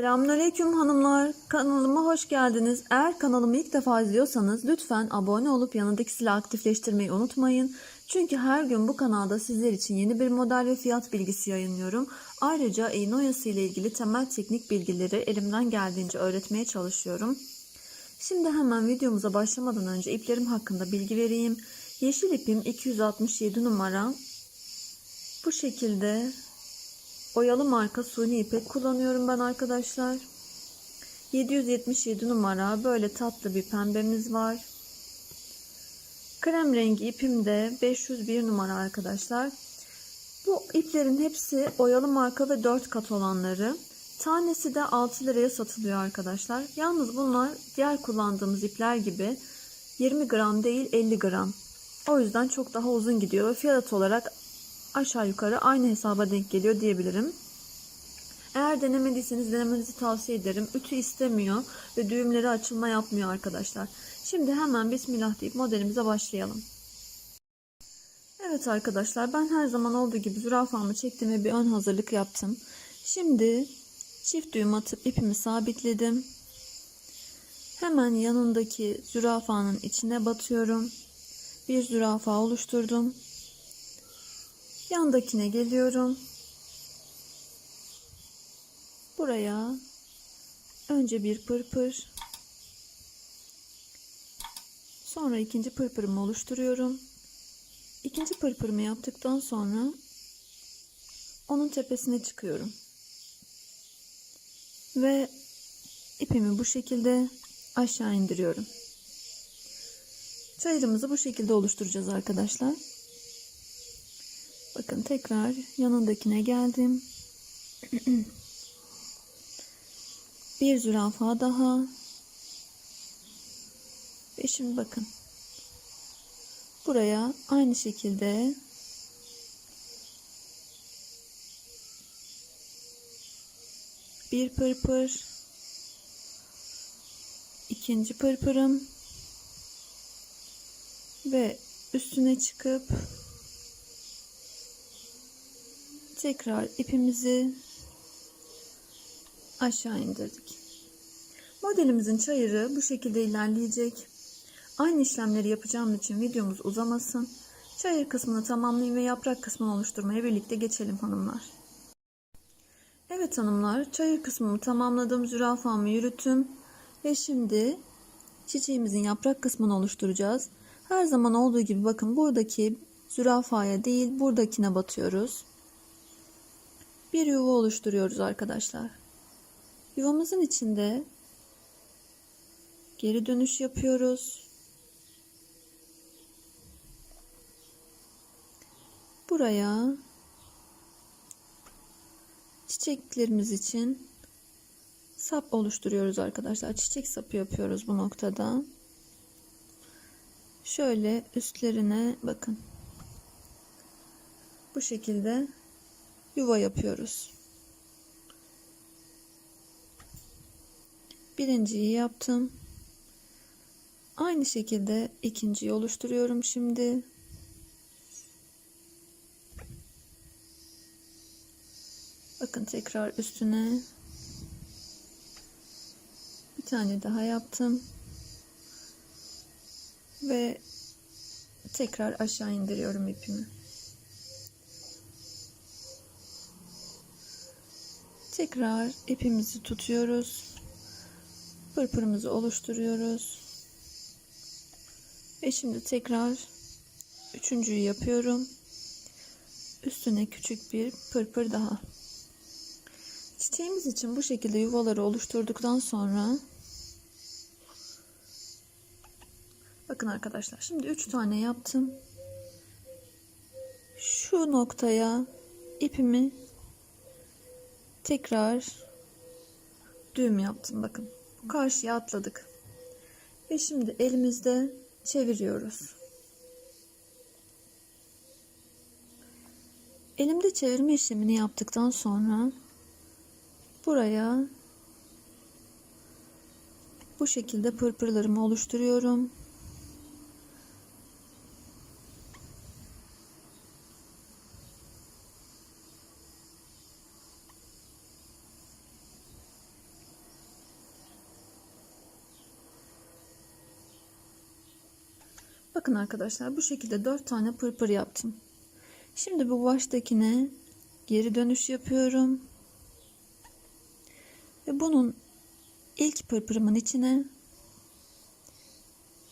Selamünaleyküm hanımlar. Kanalıma hoş geldiniz. Eğer kanalımı ilk defa izliyorsanız lütfen abone olup yanındaki zili aktifleştirmeyi unutmayın. Çünkü her gün bu kanalda sizler için yeni bir model ve fiyat bilgisi yayınlıyorum. Ayrıca iğne oyası ile ilgili temel teknik bilgileri elimden geldiğince öğretmeye çalışıyorum. Şimdi hemen videomuza başlamadan önce iplerim hakkında bilgi vereyim. Yeşil ipim 267 numara. Bu şekilde Oyalı marka suni ipek kullanıyorum ben arkadaşlar. 777 numara böyle tatlı bir pembemiz var. Krem rengi ipim de 501 numara arkadaşlar. Bu iplerin hepsi oyalı marka ve 4 kat olanları. Tanesi de 6 liraya satılıyor arkadaşlar. Yalnız bunlar diğer kullandığımız ipler gibi 20 gram değil 50 gram. O yüzden çok daha uzun gidiyor ve fiyat olarak aşağı yukarı aynı hesaba denk geliyor diyebilirim. Eğer denemediyseniz denemenizi tavsiye ederim. Ütü istemiyor ve düğümleri açılma yapmıyor arkadaşlar. Şimdi hemen bismillah deyip modelimize başlayalım. Evet arkadaşlar ben her zaman olduğu gibi zürafamı çektim ve bir ön hazırlık yaptım. Şimdi çift düğüm atıp ipimi sabitledim. Hemen yanındaki zürafanın içine batıyorum. Bir zürafa oluşturdum. Yandakine geliyorum. Buraya önce bir pırpır. Sonra ikinci pırpırımı oluşturuyorum. İkinci pırpırımı yaptıktan sonra onun tepesine çıkıyorum. Ve ipimi bu şekilde aşağı indiriyorum. Çayırımızı bu şekilde oluşturacağız arkadaşlar. Bakın tekrar yanındakine geldim. bir zürafa daha. Ve şimdi bakın. Buraya aynı şekilde bir pırpır ikinci pırpırım ve üstüne çıkıp tekrar ipimizi aşağı indirdik. Modelimizin çayırı bu şekilde ilerleyecek. Aynı işlemleri yapacağım için videomuz uzamasın. Çayır kısmını tamamlayayım ve yaprak kısmını oluşturmaya birlikte geçelim hanımlar. Evet hanımlar, çayır kısmımı tamamladım. Zürafamı yürüttüm. Ve şimdi çiçeğimizin yaprak kısmını oluşturacağız. Her zaman olduğu gibi bakın buradaki zürafaya değil buradakine batıyoruz bir yuva oluşturuyoruz arkadaşlar. Yuvamızın içinde geri dönüş yapıyoruz. Buraya çiçeklerimiz için sap oluşturuyoruz arkadaşlar. Çiçek sapı yapıyoruz bu noktada. Şöyle üstlerine bakın. Bu şekilde yuva yapıyoruz. Birinciyi yaptım. Aynı şekilde ikinciyi oluşturuyorum şimdi. Bakın tekrar üstüne bir tane daha yaptım. Ve tekrar aşağı indiriyorum ipimi. Tekrar ipimizi tutuyoruz. Pırpırımızı oluşturuyoruz. Ve şimdi tekrar üçüncüyü yapıyorum. Üstüne küçük bir pırpır daha. Çiçeğimiz için bu şekilde yuvaları oluşturduktan sonra bakın arkadaşlar şimdi 3 tane yaptım. Şu noktaya ipimi tekrar düğüm yaptım bakın. Karşıya atladık. Ve şimdi elimizde çeviriyoruz. Elimde çevirme işlemini yaptıktan sonra buraya bu şekilde pırpırlarımı oluşturuyorum Bakın arkadaşlar bu şekilde 4 tane pırpır yaptım. Şimdi bu baştakine geri dönüş yapıyorum. Ve bunun ilk pırpırımın içine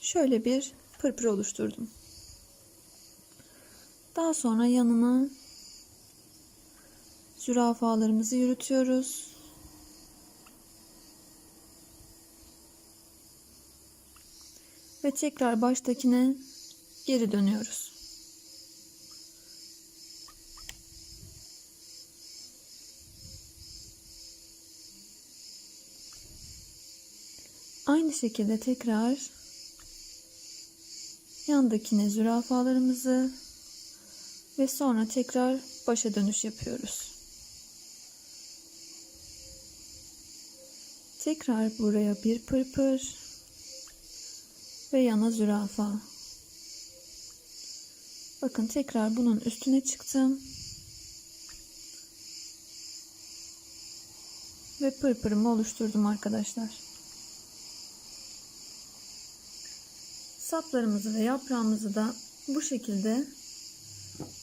şöyle bir pırpır oluşturdum. Daha sonra yanına zürafalarımızı yürütüyoruz. Ve tekrar baştakine geri dönüyoruz. Aynı şekilde tekrar yandakine zürafalarımızı ve sonra tekrar başa dönüş yapıyoruz. Tekrar buraya bir pırpır ve yana zürafa. Bakın tekrar bunun üstüne çıktım. Ve pırpırımı oluşturdum arkadaşlar. Saplarımızı ve yaprağımızı da bu şekilde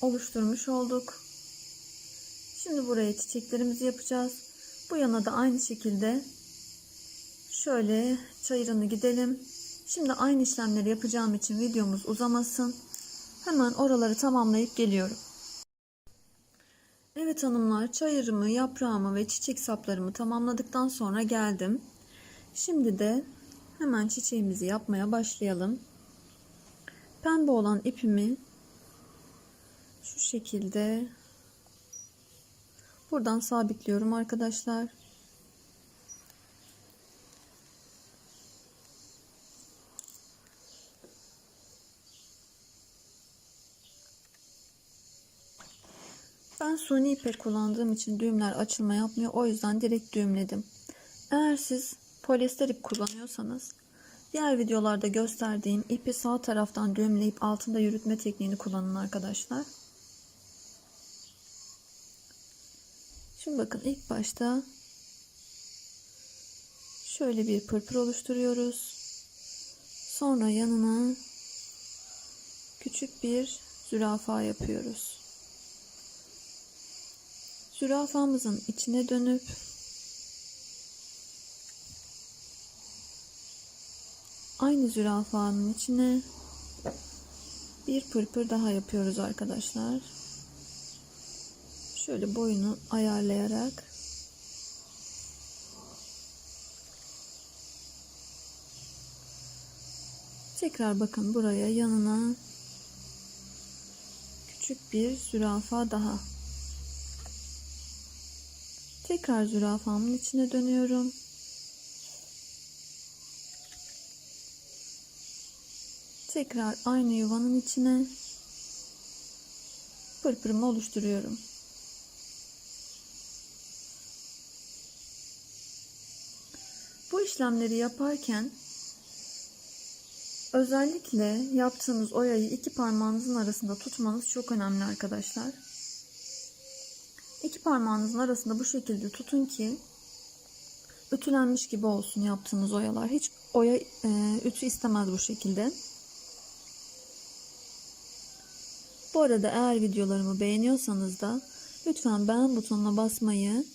oluşturmuş olduk. Şimdi buraya çiçeklerimizi yapacağız. Bu yana da aynı şekilde şöyle çayırını gidelim. Şimdi aynı işlemleri yapacağım için videomuz uzamasın. Hemen oraları tamamlayıp geliyorum. Evet hanımlar çayırımı, yaprağımı ve çiçek saplarımı tamamladıktan sonra geldim. Şimdi de hemen çiçeğimizi yapmaya başlayalım. Pembe olan ipimi şu şekilde buradan sabitliyorum arkadaşlar. Ben suni ipek kullandığım için düğümler açılma yapmıyor. O yüzden direkt düğümledim. Eğer siz polyester ip kullanıyorsanız diğer videolarda gösterdiğim ipi sağ taraftan düğümleyip altında yürütme tekniğini kullanın arkadaşlar. Şimdi bakın ilk başta şöyle bir pırpır oluşturuyoruz. Sonra yanına küçük bir zürafa yapıyoruz. Zürafamızın içine dönüp aynı zürafanın içine bir pırpır daha yapıyoruz arkadaşlar. Şöyle boyunu ayarlayarak tekrar bakın buraya yanına küçük bir zürafa daha Tekrar zürafamın içine dönüyorum. Tekrar aynı yuvanın içine pırpırımı oluşturuyorum. Bu işlemleri yaparken özellikle yaptığınız oyayı iki parmağınızın arasında tutmanız çok önemli arkadaşlar. İki parmağınızın arasında bu şekilde tutun ki ütülenmiş gibi olsun yaptığınız oyalar. Hiç oya e, ütü istemez bu şekilde. Bu arada eğer videolarımı beğeniyorsanız da lütfen beğen butonuna basmayı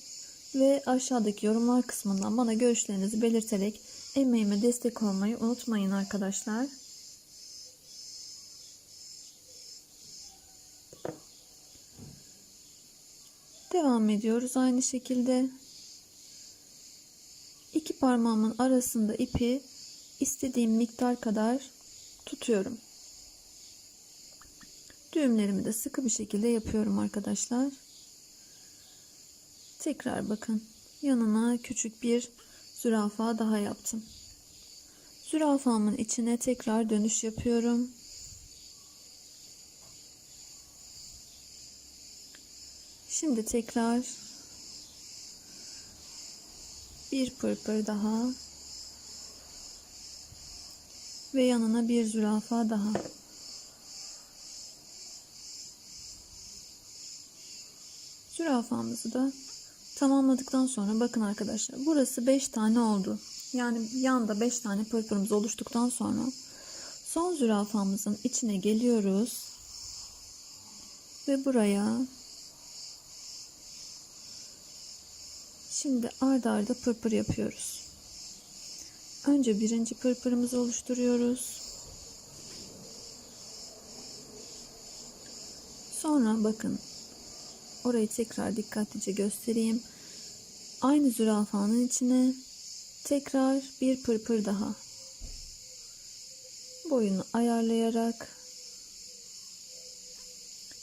ve aşağıdaki yorumlar kısmından bana görüşlerinizi belirterek emeğime destek olmayı unutmayın arkadaşlar. Devam ediyoruz aynı şekilde. İki parmağımın arasında ipi istediğim miktar kadar tutuyorum. Düğümlerimi de sıkı bir şekilde yapıyorum arkadaşlar. Tekrar bakın. Yanına küçük bir zürafa daha yaptım. Zürafamın içine tekrar dönüş yapıyorum. Şimdi tekrar bir pırpır daha ve yanına bir zürafa daha. Zürafamızı da tamamladıktan sonra bakın arkadaşlar burası 5 tane oldu. Yani yanda 5 tane pırpırımız oluştuktan sonra Son zürafamızın içine geliyoruz. Ve buraya şimdi arda arda pırpır yapıyoruz. Önce birinci pırpırımızı oluşturuyoruz. Sonra bakın orayı tekrar dikkatlice göstereyim. Aynı zürafanın içine tekrar bir pırpır daha boyunu ayarlayarak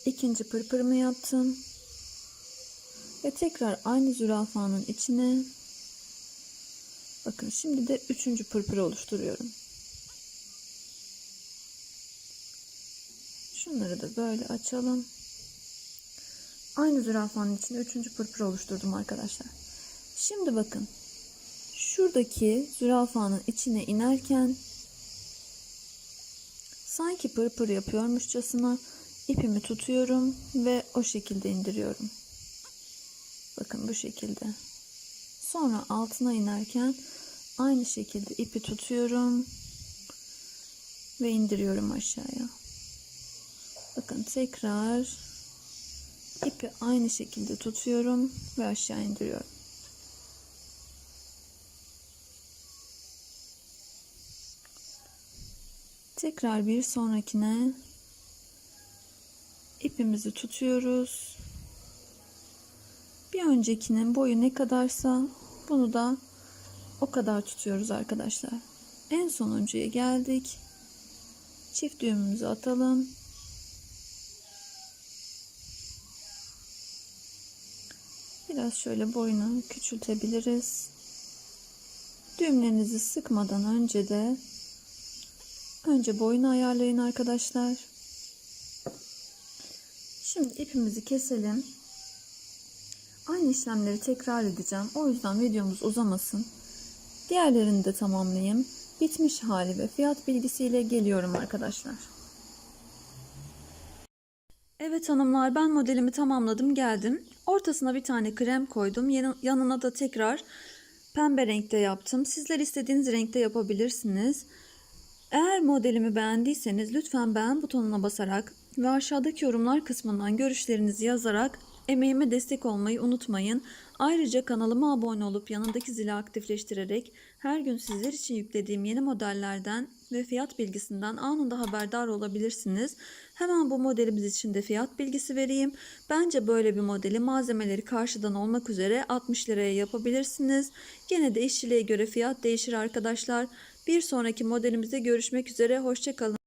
ikinci pırpırımı yaptım ve tekrar aynı zürafanın içine bakın şimdi de üçüncü pırpır oluşturuyorum. Şunları da böyle açalım. Aynı zürafanın içinde üçüncü pırpır oluşturdum arkadaşlar. Şimdi bakın. Şuradaki zürafanın içine inerken sanki pırpır yapıyormuşçasına ipimi tutuyorum ve o şekilde indiriyorum. Bakın bu şekilde. Sonra altına inerken aynı şekilde ipi tutuyorum ve indiriyorum aşağıya. Bakın tekrar ipi aynı şekilde tutuyorum ve aşağı indiriyorum. Tekrar bir sonrakine ipimizi tutuyoruz. Bir öncekinin boyu ne kadarsa bunu da o kadar tutuyoruz arkadaşlar. En sonuncuya geldik. Çift düğümümüzü atalım. Biraz şöyle boyunu küçültebiliriz. Düğümlerinizi sıkmadan önce de önce boyunu ayarlayın arkadaşlar. Şimdi ipimizi keselim. Aynı işlemleri tekrar edeceğim. O yüzden videomuz uzamasın. Diğerlerini de tamamlayayım. Bitmiş hali ve fiyat bilgisiyle geliyorum arkadaşlar. Evet hanımlar ben modelimi tamamladım geldim. Ortasına bir tane krem koydum. Yan- Yanına da tekrar pembe renkte yaptım. Sizler istediğiniz renkte yapabilirsiniz. Eğer modelimi beğendiyseniz lütfen beğen butonuna basarak ve aşağıdaki yorumlar kısmından görüşlerinizi yazarak emeğime destek olmayı unutmayın. Ayrıca kanalıma abone olup yanındaki zili aktifleştirerek her gün sizler için yüklediğim yeni modellerden ve fiyat bilgisinden anında haberdar olabilirsiniz. Hemen bu modelimiz için de fiyat bilgisi vereyim. Bence böyle bir modeli malzemeleri karşıdan olmak üzere 60 liraya yapabilirsiniz. Gene de işçiliğe göre fiyat değişir arkadaşlar. Bir sonraki modelimizde görüşmek üzere. Hoşçakalın.